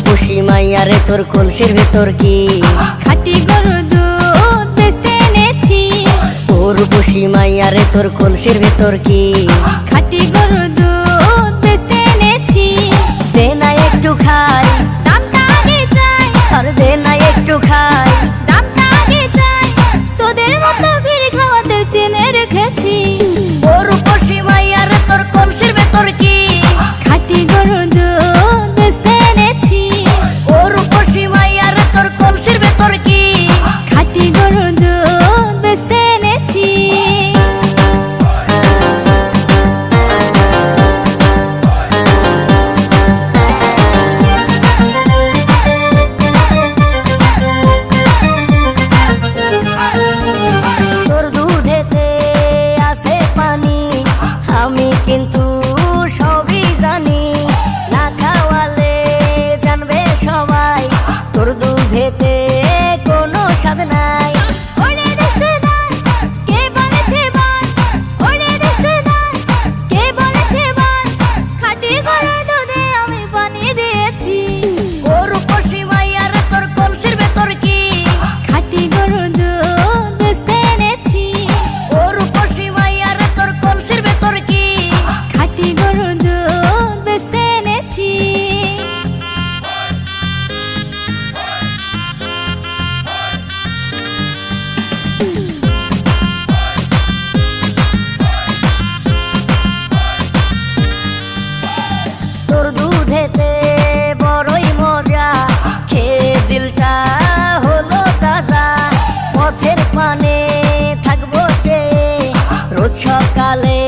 রে তোর কলসির ভেতর কি? খাটি গরুর দুধ বেচতে এনেছি। তোর বসি মাইয়া রে তোর কলসির ভেতর কি? খাটি গরুর দুধ বেচতে এনেছি। দে না একটু খাই। দামটা আগে চাই আর দে না একটু খাই। দামটা আগে চাই তোদের মতো ভিড় খাওয়াতে চেনে রেখেছি। তোর বসি মাইয়া রে তোর কলসির ভেতর কি? momento সকালে